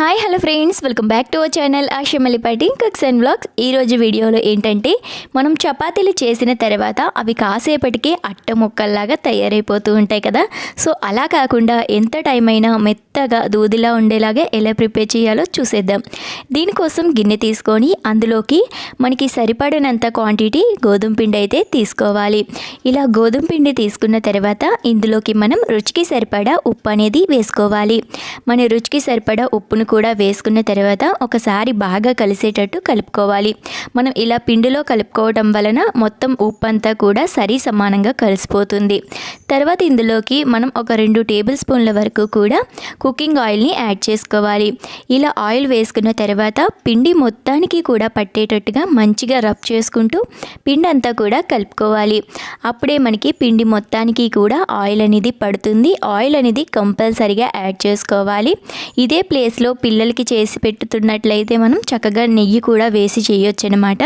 Hi hello friends welcome back to our channel Ashamallipati cooks and blogs ఈరోజు వీడియోలో ఏంటంటే మనం చపాతీలు చేసిన తర్వాత అవి కాసేపటికి అట్ట ముక్కల్లాగా తయారైపోతూ ఉంటాయి కదా. సో అలా కాకుండా ఎంత టైం అయినా మెత్తగా దూదిలా ఉండేలాగా ఎలా ప్రిపేర్ చేయాలో చూసేద్దాం. దీనికోసం గిన్నె తీసుకొని అందులోకి మనకి సరిపడినంత క్వాంటిటీ గోధుమ పిండి అయితే తీసుకోవాలి. ఇలా గోధుమ పిండి తీసుకున్న తర్వాత ఇందులోకి మనం రుచికి సరిపడా ఉప్పు అనేది వేసుకోవాలి. మన రుచికి సరిపడా ఉప్పును కూడా వేసుకున్న తర్వాత ఒకసారి బాగా కలిసేటట్టు కలుపుకోవాలి. మనం ఇలా పిండిలో కలుపుకోవటం వలన మొత్తం ఉప్పు అంతా కూడా సరి సమానంగా కలిసిపోతుంది. తర్వాత ఇందులోకి మనం ఒక రెండు టేబుల్ స్పూన్ల వరకు కూడా కుకింగ్ ఆయిల్ని యాడ్ చేసుకోవాలి. ఇలా ఆయిల్ వేసుకున్న తర్వాత పిండి మొత్తానికి కూడా పట్టేటట్టుగా మంచిగా రబ్ చేసుకుంటూ పిండి అంతా కూడా కలుపుకోవాలి. అప్పుడే మనకి పిండి మొత్తానికి కూడా ఆయిల్ అనేది పడుతుంది. ఆయిల్ అనేది కంపల్సరిగా యాడ్ చేసుకోవాలి. ఇదే ప్లేస్లో పిల్లలకి చేసి పెట్టుతున్నట్లయితే మనం చక్కగా నెయ్యి కూడా వేసి చేయొచ్చు అనమాట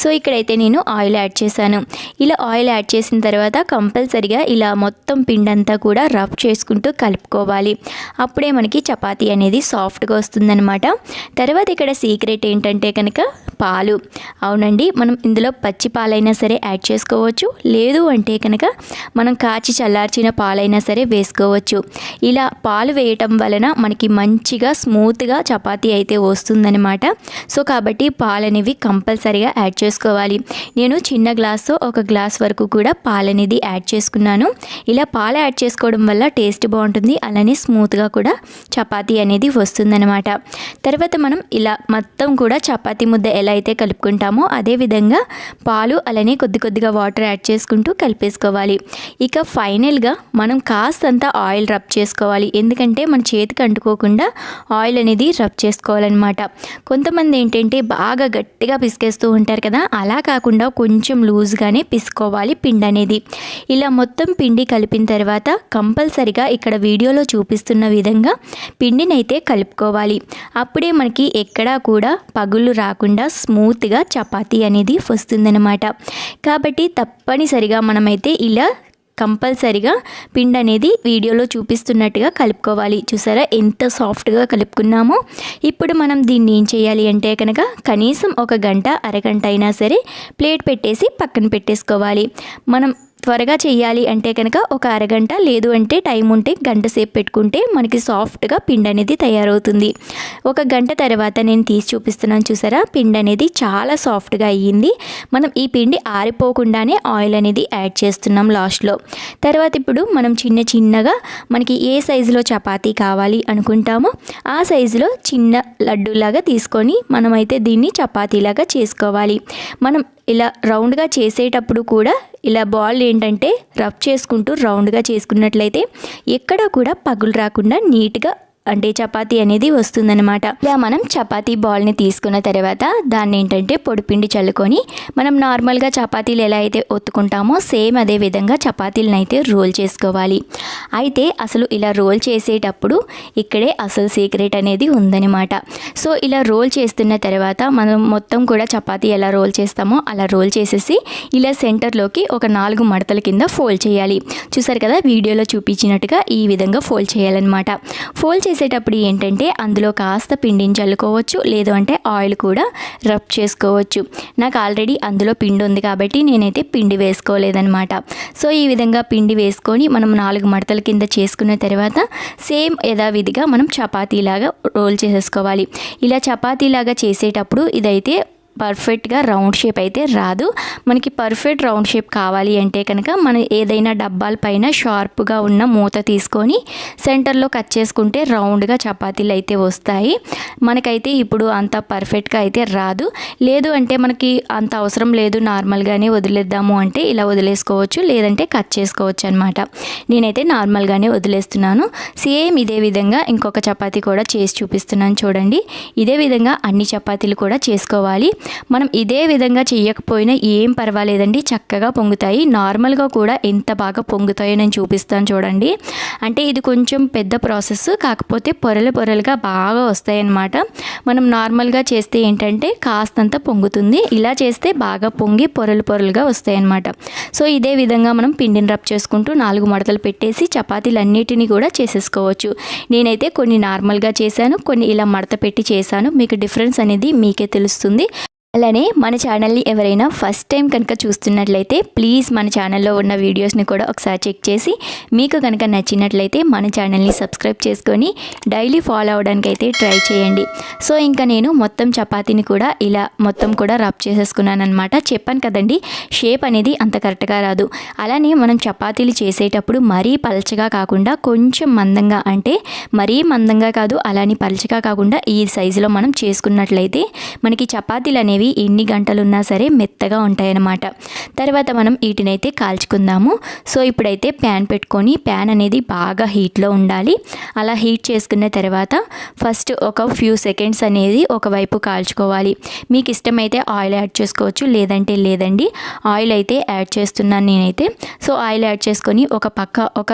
సో ఇక్కడైతే నేను ఆయిల్ యాడ్ చేశాను. ఇలా ఆయిల్ యాడ్ చేసిన తర్వాత కంపల్సరిగా ఇలా మొత్తం పిండంతా కూడా రబ్ చేసుకుంటూ కలుపుకోవాలి. అప్పుడే మనకి చపాతీ అనేది సాఫ్ట్గా వస్తుందన్నమాట తర్వాత ఇక్కడ సీక్రెట్ ఏంటంటే కనుక పాలు. అవునండి మనం ఇందులో పచ్చి పాలైనా సరే యాడ్ చేసుకోవచ్చు. లేదు అంటే కనుక మనం కాచి చల్లార్చిన పాలైనా సరే వేసుకోవచ్చు. ఇలా పాలు వేయటం వలన మనకి మంచిగా స్మూత్ స్మూత్గా చపాతీ అయితే వస్తుందన్నమాట. సో కాబట్టి పాలు అనేవి కంపల్సరీగా యాడ్ చేసుకోవాలి. నేను చిన్న గ్లాస్తో ఒక గ్లాస్ వరకు కూడా పాలు అనేది యాడ్ చేసుకున్నాను. ఇలా పాలు యాడ్ చేసుకోవడం వల్ల టేస్ట్ బాగుంటుంది. అలానే స్మూత్గా కూడా చపాతీ అనేది వస్తుందన్నమాట. తర్వాత మనం ఇలా మొత్తం కూడా చపాతీ ముద్ద ఎలా అయితే కలుపుకుంటామో అదే విధంగా పాలు అలానే కొద్ది కొద్దిగా వాటర్ యాడ్ చేసుకుంటూ కలిపేసుకోవాలి. ఇక ఫైనల్గా మనం కాస్తంత ఆయిల్ రబ్ చేసుకోవాలి. ఎందుకంటే మన చేతికి అంటుకోకుండా ఆయిల్ అనేది రబ్ చేసుకోవాలన్నమాట. కొంతమంది ఏంటంటే బాగా గట్టిగా పిసికేస్తూ ఉంటారు కదా అలా కాకుండా కొంచెం లూజ్గానే పిసుకోవాలి పిండి అనేది. ఇలా మొత్తం పిండి కలిపిన తర్వాత కంపల్సరిగా ఇక్కడ వీడియోలో చూపిస్తున్న విధంగా పిండినైతే కలుపుకోవాలి. అప్పుడే మనకి ఎక్కడా కూడా పగుళ్ళు రాకుండా స్మూత్గా చపాతీ అనేది వస్తుందన్నమాట. కాబట్టి తప్పనిసరిగా మనమైతే ఇలా కంపల్సరిగా పిండి అనేది వీడియోలో చూపిస్తున్నట్టుగా కలుపుకోవాలి. చూసారా? ఎంత సాఫ్ట్గా కలుపుకున్నామో. ఇప్పుడు మనం దీన్ని ఏం చేయాలి అంటే కనుక కనీసం ఒక గంట అరగంట అయినా సరే ప్లేట్ పెట్టేసి పక్కన పెట్టేసుకోవాలి. మనం త్వరగా చేయాలి అంటే కనుక ఒక అరగంట లేదు అంటే టైం ఉంటే గంట సేపు పెట్టుకుంటే మనకి సాఫ్ట్గా పిండి అనేది తయారవుతుంది. ఒక గంట తర్వాత నేను తీసి చూపిస్తున్నాను చూసారా? పిండి అనేది చాలా సాఫ్ట్గా అయ్యింది. మనం ఈ పిండి ఆరిపోకుండానే ఆయిల్ అనేది యాడ్ చేస్తున్నాం లాస్ట్లో. తర్వాత ఇప్పుడు మనం చిన్న చిన్నగా మనకి ఏ సైజులో చపాతీ కావాలి అనుకుంటామో ఆ సైజులో చిన్న లడ్డూలాగా తీసుకొని మనమైతే దీన్ని చపాతీలాగా చేసుకోవాలి. మనం ఇలా రౌండ్గా చేసేటప్పుడు కూడా ఇలా బాల్ ఏంటంటే రఫ్ చేసుకుంటూ రౌండ్గా చేసుకున్నట్లయితే ఎక్కడ కూడా పగులు రాకుండా నీట్గా అంటే చపాతీ అనేది వస్తుందన్నమాట. ఇలా మనం చపాతీ బాల్ని తీసుకున్న తర్వాత దాన్ని ఏంటంటే పొడిపిండి చల్లుకొని మనం నార్మల్గా చపాతీలు ఎలా అయితే ఒత్తుకుంటామో సేమ్ అదే విధంగా చపాతీలను అయితే రోల్ చేసుకోవాలి. అయితే అసలు ఇలా రోల్ చేసేటప్పుడు ఇక్కడే అసలు సీక్రెట్ అనేది ఉందన్నమాట. సో ఇలా రోల్ చేస్తున్న తర్వాత మనం మొత్తం కూడా చపాతీ ఎలా రోల్ చేస్తామో అలా రోల్ చేసేసి ఇలా సెంటర్లోకి ఒక నాలుగు మడతల కింద ఫోల్డ్ చేయాలి. చూసారు కదా వీడియోలో చూపించినట్టుగా ఈ విధంగా ఫోల్డ్ చేయాలన్నమాట. ఫోల్డ్ చేసేటప్పుడు ఏంటంటే అందులో కాస్త పిండిని చల్లుకోవచ్చు లేదు అంటే ఆయిల్ కూడా రబ్ చేసుకోవచ్చు. నాకు ఆల్రెడీ అందులో పిండి ఉంది కాబట్టి నేనైతే పిండి వేసుకోలేదనమాట సో ఈ విధంగా పిండి వేసుకొని మనం నాలుగు మడతల కింద చేసుకున్న తర్వాత సేమ్ యథావిధిగా మనం చపాతీలాగా రోల్ చేసేసుకోవాలి. ఇలా చపాతీలాగా చేసేటప్పుడు ఇదైతే పర్ఫెక్ట్గా రౌండ్ షేప్ అయితే రాదు. మనకి పర్ఫెక్ట్ రౌండ్ షేప్ కావాలి అంటే కనుక మనం ఏదైనా డబ్బాల పైన షార్ప్గా ఉన్న మూత తీసుకొని సెంటర్లో కట్ చేసుకుంటే రౌండ్గా చపాతీలు అయితే వస్తాయి. మనకైతే ఇప్పుడు అంత పర్ఫెక్ట్గా అయితే రాదు. లేదు అంటే మనకి అంత అవసరం లేదు నార్మల్గానే వదిలేద్దాము అంటే ఇలా వదిలేసుకోవచ్చు లేదంటే కట్ చేసుకోవచ్చు అనమాట నేనైతే నార్మల్గానే వదిలేస్తున్నాను. సేమ్ ఇదే విధంగా ఇంకొక చపాతీ కూడా చేసి చూపిస్తున్నాను చూడండి. ఇదే విధంగా అన్ని చపాతీలు కూడా చేసుకోవాలి. మనం ఇదే విధంగా చేయకపోయినా ఏం పర్వాలేదండి చక్కగా పొంగుతాయి. నార్మల్గా కూడా ఎంత బాగా పొంగుతాయో నేను చూపిస్తాను చూడండి. అంటే ఇది కొంచెం పెద్ద ప్రాసెస్ కాకపోతే పొరలు పొరలుగా బాగా వస్తాయన్నమాట. మనం నార్మల్గా చేస్తే ఏంటంటే కాస్తంత పొంగుతుంది. ఇలా చేస్తే బాగా పొంగి పొరలు పొరలుగా వస్తాయన్నమాట. సో ఇదే విధంగా మనం పిండిని రబ్ చేసుకుంటూ నాలుగు మడతలు పెట్టేసి చపాతీలన్నిటినీ కూడా చేసేసుకోవచ్చు. నేనైతే కొన్ని నార్మల్గా చేశాను కొన్ని ఇలా మడత పెట్టి చేశాను. మీకు డిఫరెన్స్ అనేది మీకే తెలుస్తుంది. అలానే మన ఛానల్ని ఎవరైనా ఫస్ట్ టైం కనుక చూస్తున్నట్లయితే ప్లీజ్ మన ఛానల్లో ఉన్న వీడియోస్ని కూడా ఒకసారి చెక్ చేసి మీకు కనుక నచ్చినట్లయితే మన ఛానల్ని సబ్స్క్రైబ్ చేసుకొని డైలీ ఫాలో అవడానికి అయితే ట్రై చేయండి. సో ఇంకా నేను మొత్తం చపాతీని కూడా ఇలా మొత్తం కూడా రబ్ చేసేసుకున్నాను అనమాట చెప్పాను కదండి షేప్ అనేది అంత కరెక్ట్గా రాదు. అలానే మనం చపాతీలు చేసేటప్పుడు మరీ పలచగా కాకుండా కొంచెం మందంగా అంటే మరీ మందంగా కాదు అలానే పలచగా కాకుండా ఈ సైజులో మనం చేసుకున్నట్లయితే మనకి చపాతీలు అనేవి అనేవి ఎన్ని గంటలున్నా సరే మెత్తగా ఉంటాయన్నమాట. తర్వాత మనం వీటినైతే కాల్చుకుందాము. సో ఇప్పుడైతే ప్యాన్ పెట్టుకొని ప్యాన్ అనేది బాగా హీట్లో ఉండాలి. అలా హీట్ చేసుకున్న తర్వాత ఫస్ట్ ఒక ఫ్యూ సెకండ్స్ అనేది ఒకవైపు కాల్చుకోవాలి. మీకు ఇష్టమైతే ఆయిల్ యాడ్ చేసుకోవచ్చు లేదంటే లేదండి. ఆయిల్ అయితే యాడ్ చేస్తున్నాను నేనైతే. సో ఆయిల్ యాడ్ చేసుకొని ఒక పక్క ఒక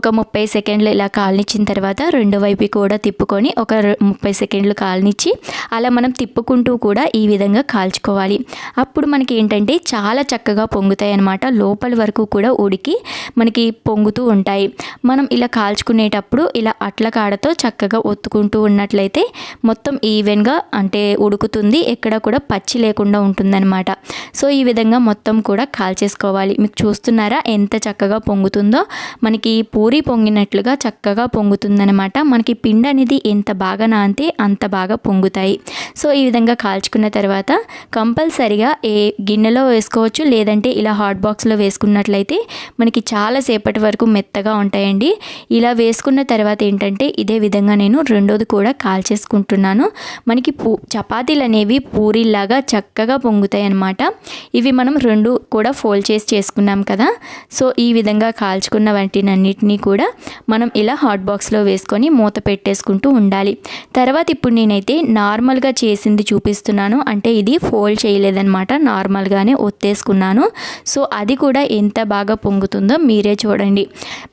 ఒక ముప్పై సెకండ్లు ఇలా కాలనిచ్చిన తర్వాత రెండు వైపు కూడా తిప్పుకొని ఒక ముప్పై సెకండ్లు కాలనిచ్చి అలా మనం తిప్పుకుంటూ కూడా ఈ విధంగా కాల్చుకోవాలి. అప్పుడు మనకి ఏంటంటే చాలా చక్కగా పొంగుతాయి అన్నమాట. లోపల వరకు కూడా ఉడికి మనకి పొంగుతూ ఉంటాయి. మనం ఇలా కాల్చుకునేటప్పుడు ఇలా అట్ల కాడతో చక్కగా ఒత్తుకుంటూ ఉన్నట్లయితే మొత్తం ఈవెన్గా అంటే ఉడుకుతుంది. ఎక్కడ కూడా పచ్చి లేకుండా ఉంటుందన్నమాట. సో ఈ విధంగా మొత్తం కూడా కాల్చేసుకోవాలి. మీకు చూస్తున్నారా ఎంత చక్కగా పొంగుతుందో? మనకి పూరి పొంగినట్లుగా చక్కగా పొంగుతుందనమాట మనకి పిండి అనేది ఎంత బాగా నాంతే అంత బాగా పొంగుతాయి. సో ఈ విధంగా కాల్చుకున్న తర్వాత కంపల్సరిగా ఏ గిన్నెలో వేసుకోవచ్చు లేదంటే ఇలా హాట్ బాక్స్లో వేసుకున్నట్లయితే మనకి చాలా సేపటి వరకు మెత్తగా ఉంటాయండి. ఇలా వేసుకున్న తర్వాత ఏంటంటే ఇదే విధంగా నేను రెండోది కూడా కాల్చేసుకుంటున్నాను. మనకి పూ చపాతీలు అనేవి పూరీలాగా చక్కగా పొంగుతాయి అన్నమాట ఇవి మనం రెండు కూడా ఫోల్డ్ చేసి చేసుకున్నాం కదా? సో ఈ విధంగా కాల్చుకున్న వాటినన్నిటినీ కూడా మనం ఇలా హాట్ బాక్స్లో వేసుకొని మూత పెట్టేసుకుంటూ ఉండాలి. తర్వాత ఇప్పుడు నేనైతే నార్మల్గా చేసింది చూపిస్తున్నాను. అంటే ఇది ఫోల్డ్ చేయలేదన్నమాట. నార్మల్గానే ఒత్తేసుకున్నాను. సో అది కూడా ఎంత బాగా పొంగుతుందో మీరే చూడండి.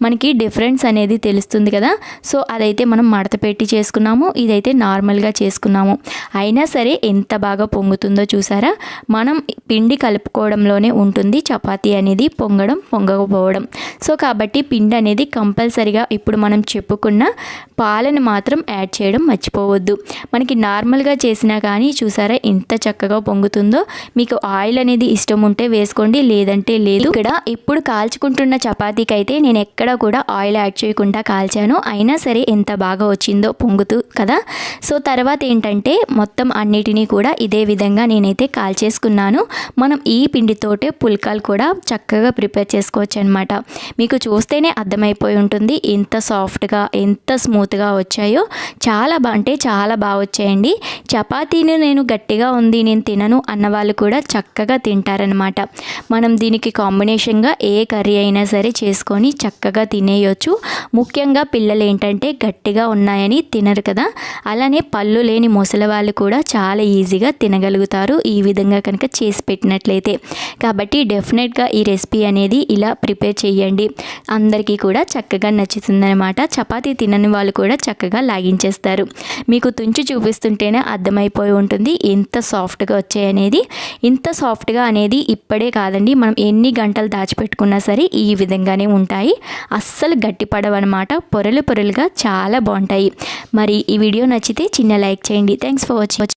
మనకి డిఫరెన్స్ అనేది తెలుస్తుంది కదా. సో అదైతే మనం మడత పెట్టి చేసుకున్నాము. ఇదైతే నార్మల్గా చేసుకున్నాము. అయినా సరే ఎంత బాగా పొంగుతుందో చూసారా? మనం పిండి కలుపుకోవడంలోనే ఉంటుంది. చపాతీ అనేది పొంగడం పొంగకపోవడం. సో కాబట్టి పిండి అనేది కంపల్సరిగా ఇప్పుడు మనం చెప్పుకున్న పాలను మాత్రం యాడ్ చేయడం మర్చిపోవద్దు. మనకి నార్మల్గా చేసినా కానీ చూసారా? ఎంత చక్కగా పొంగుతుందో మీకు ఆయిల్ అనేది ఇష్టం ఉంటే వేసుకోండి లేదంటే లేదు. ఇక్కడ ఇప్పుడు కాల్చుకుంటున్న చపాతీకి అయితే నేను ఎక్కడ కూడా ఆయిల్ యాడ్ చేయకుండా కాల్చాను. అయినా సరే ఎంత బాగా వచ్చిందో పొంగుతూ కదా. సో తర్వాత ఏంటంటే మొత్తం అన్నిటినీ కూడా ఇదే విధంగా నేనైతే కాల్చేసుకున్నాను. మనం ఈ పిండితోటే పుల్కాలు కూడా చక్కగా ప్రిపేర్ చేసుకోవచ్చు అనమాట మీకు చూస్తేనే అర్థమైపోయి ఉంటుంది ఎంత సాఫ్ట్గా ఎంత స్మూత్గా వచ్చాయో. చాలా బా అంటే చాలా బాగా వచ్చాయండి. చపాతీని నేను గట్టిగా ఉంది నేను తినను అన్న వాళ్ళు కూడా చక్కగా తింటారనమాట మనం దీనికి కాంబినేషన్గా ఏ కర్రీ అయినా సరే చేసుకొని చక్కగా తినేయొచ్చు. ముఖ్యంగా పిల్లలు ఏంటంటే గట్టిగా ఉన్నాయని తినరు కదా. అలానే పళ్ళు లేని ముసలి వాళ్ళు కూడా చాలా ఈజీగా తినగలుగుతారు. ఈ విధంగా కనుక చేసి పెట్టినట్లయితే. కాబట్టి డెఫినెట్గా ఈ రెసిపీ అనేది ఇలా ప్రిపేర్ చేయండి. అందరికీ కూడా చక్కగా నచ్చుతుందనమాట చపాతీ తినని వాళ్ళు కూడా చక్కగా లాగించేస్తారు. మీకు తుంచి చూపిస్తుంటేనే అర్థమైపోయి ఉంటుంది. ఎంత సాఫ్ట్ సాఫ్ట్గా వచ్చాయనేది ఇంత సాఫ్ట్గా అనేది ఇప్పుడే కాదండి. మనం ఎన్ని గంటలు దాచిపెట్టుకున్నా సరే ఈ విధంగానే ఉంటాయి. అస్సలు గట్టిపడవన్నమాట పొరలు పొరలుగా చాలా బాగుంటాయి. మరి ఈ వీడియో నచ్చితే చిన్న లైక్ చేయండి. Thanks for watching.